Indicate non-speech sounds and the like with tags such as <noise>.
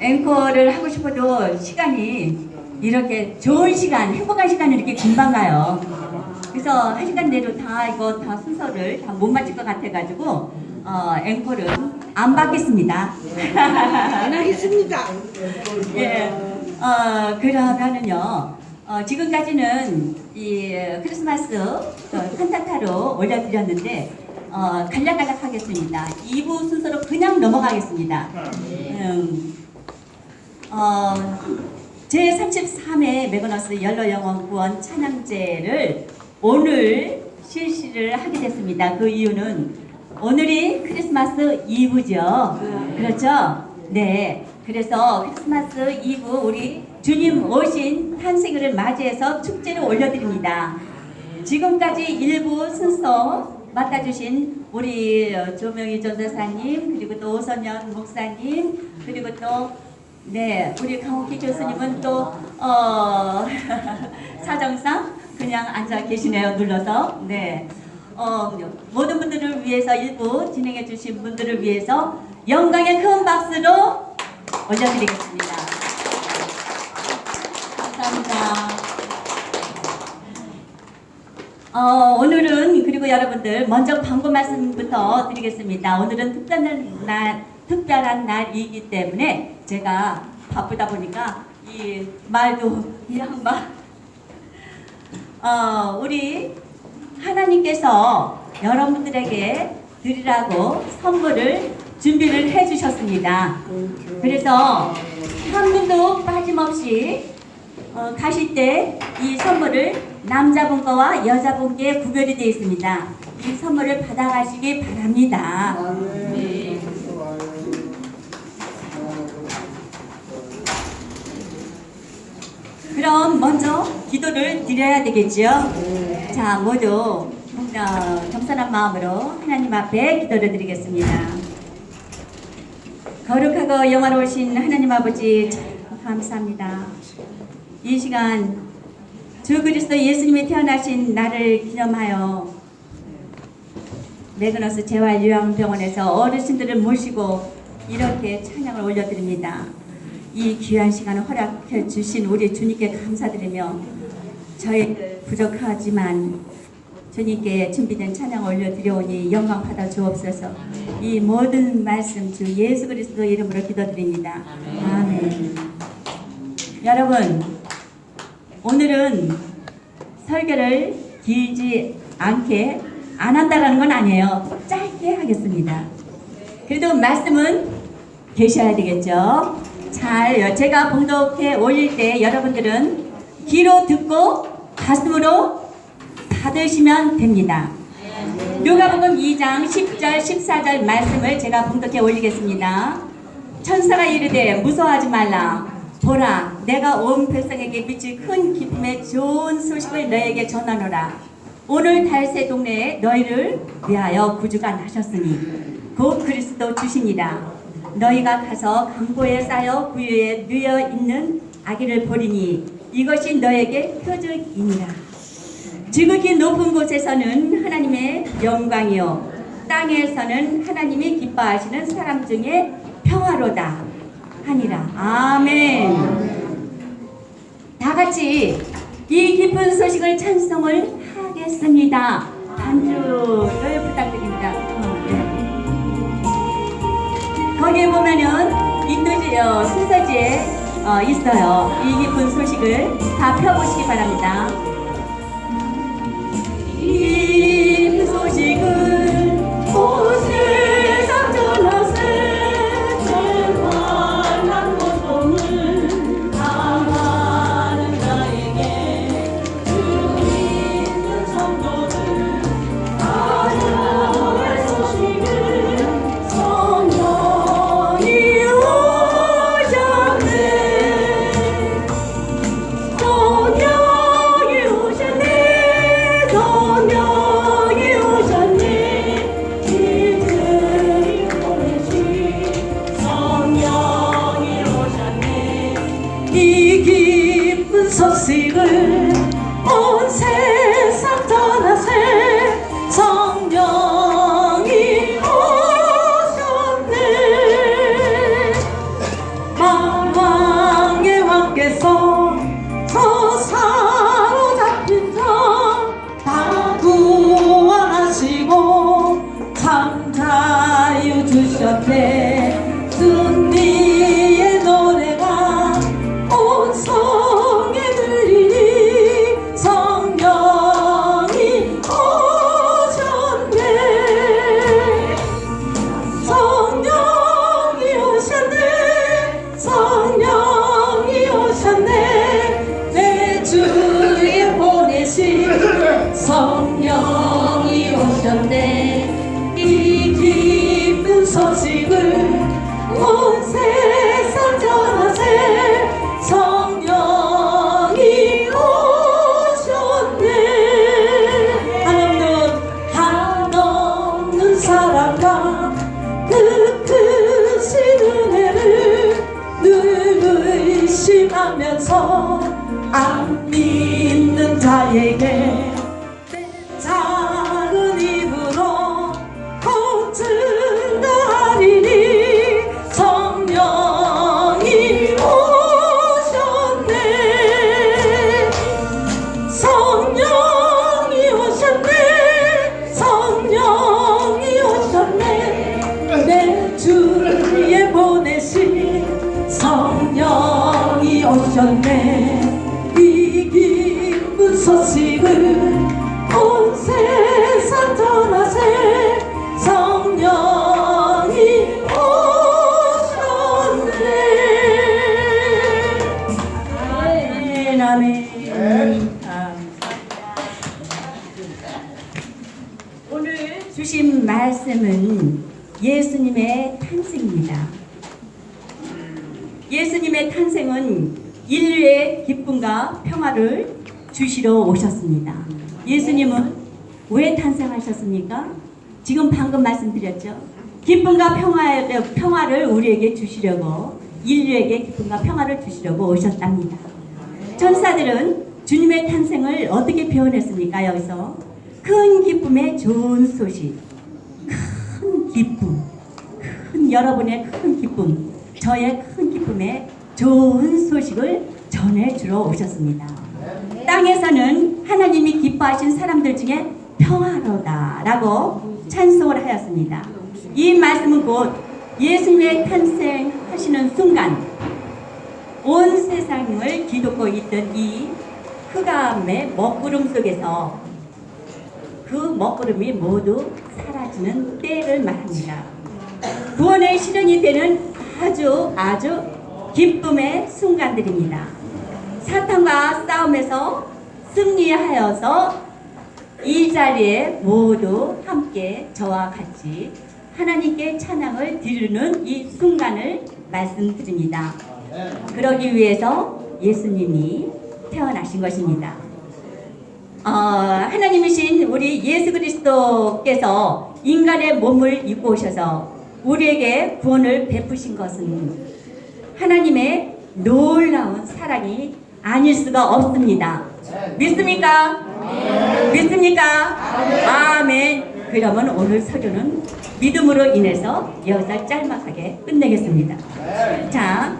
앵커를 하고 싶어도 시간이 이렇게 좋은 시간, 행복한 시간이 이렇게 금방 가요. 그래서 한 시간 내로 다 이거 다 순서를 다 못 맞출 것 같아가지고 어, 앵커를 안 받겠습니다. 안 하겠습니다. <laughs> 예, 어, 그러면은요, 어, 지금까지는 이 크리스마스 어, 칸타타로 올려드렸는데, 어, 간략간략 하겠습니다. 2부 순서로 그냥 넘어가겠습니다. 음, 어, 제33회 메가너스 연로 영원 구원 찬양제를 오늘 실시를 하게 됐습니다. 그 이유는 오늘이 크리스마스 이브죠. 그렇죠? 네. 그래서 크리스마스 이브 우리 주님 오신 탄생일을 맞이해서 축제를 올려드립니다. 지금까지 일부 순서 맡아주신 우리 조명희 전도사님 그리고 또 오선현 목사님 그리고 또 네, 우리 강옥희 교수님은 또, 어, <laughs> 사정상 그냥 앉아 계시네요, 눌러서. 네. 어, 모든 분들을 위해서 일부 진행해 주신 분들을 위해서 영광의 큰 박수로 올려드리겠습니다. 어, 오늘은 그리고 여러분들 먼저 광고 말씀부터 드리겠습니다. 오늘은 특별한 날, 특별한 날이기 때문에 제가 바쁘다 보니까 이 말도 이 양말 어, 우리 하나님께서 여러분들에게 드리라고 선물을 준비를 해 주셨습니다. 그래서 한 분도 빠짐없이 어, 가실 때 이 선물을 남자분 거와 여자분 께 구별이 되어 있습니다. 이 선물을 받아가시기 바랍니다. 네. 그럼 먼저 기도를 드려야 되겠죠? 자, 모두 어, 겸손한 마음으로 하나님 앞에 기도를 드리겠습니다. 거룩하고 영화로우신 하나님 아버지 참 감사합니다. 이 시간 주 그리스도 예수님이 태어나신 날을 기념하여 메그너스 재활요양병원에서 어르신들을 모시고 이렇게 찬양을 올려드립니다. 이 귀한 시간을 허락해 주신 우리 주님께 감사드리며 저희들 부족하지만 주님께 준비된 찬양 올려드려오니 영광 받아 주옵소서 이 모든 말씀 주 예수 그리스도 이름으로 기도드립니다. 아멘 여러분 오늘은 설교를 길지 않게 안 한다라는 건 아니에요. 짧게 하겠습니다. 그래도 말씀은 계셔야 되겠죠. 잘 제가 봉독해 올릴 때 여러분들은 귀로 듣고 가슴으로 받으시면 됩니다. 누가복음 2장 10절 14절 말씀을 제가 봉독해 올리겠습니다. 천사가 이르되 무서워하지 말라 보라 내가 온 백성에게 미칠 큰 기쁨의 좋은 소식을 너에게 전하노라. 오늘 달새 동네에 너희를 위하여 구주가 나셨으니 곧 그리스도 주시니라. 너희가 가서 강보에 쌓여 구유에 누여 있는 아기를 보리니 이것이 너에게 표적이니라. 지극히 높은 곳에서는 하나님의 영광이요. 땅에서는 하나님이 기뻐하시는 사람 중에 평화로다 하니라. 아멘. 다 같이 이 기쁜 소식을 찬송을 하겠습니다. 반주를 부탁드립니다. 거기에 보면은 인도지 어, 순서지에 어, 있어요. 이 기쁜 소식을 다 펴보시기 바랍니다 someday. 하면서 안 믿는 자에게 오늘 주신 말씀은 예수님의 탄생입니다. 예수님의 탄생은 인류의 기쁨과 평화를 주시러 오셨습니다. 예수님은 왜 탄생하셨습니까? 지금 방금 말씀드렸죠. 기쁨과 평화를, 우리에게 주시려고 인류에게 기쁨과 평화를 주시려고 오셨답니다. 천사들은 주님의 탄생을 어떻게 표현했습니까? 여기서 큰 기쁨의 좋은 소식, 큰 기쁨, 큰 여러분의 큰 기쁨, 저의 큰 기쁨의 좋은 소식을 전해주러 오셨습니다. 땅에서는 하나님이 기뻐하신 사람들 중에 평화로다 라고 찬송을 하였습니다. 이 말씀은 곧 예수님의 탄생하시는 순간 온 세상을 뒤덮고 있던 이 흑암의 먹구름 속에서 그 먹구름이 모두 사라지는 때를 말합니다. 구원의 실현이 되는 아주 아주 기쁨의 순간들입니다. 사탄과 싸움에서 승리하여서 이 자리에 모두 함께 저와 같이 하나님께 찬양을 드리는 이 순간을 말씀드립니다. 그러기 위해서 예수님이 태어나신 것입니다. 어, 하나님이신 우리 예수 그리스도께서 인간의 몸을 입고 오셔서 우리에게 구원을 베푸신 것은 하나님의 놀라운 사랑이 아닐 수가 없습니다. 믿습니까? 믿습니까? 아멘. 그러면 오늘 설교는 믿음으로 인해서 여기서 짤막하게 끝내겠습니다. 자,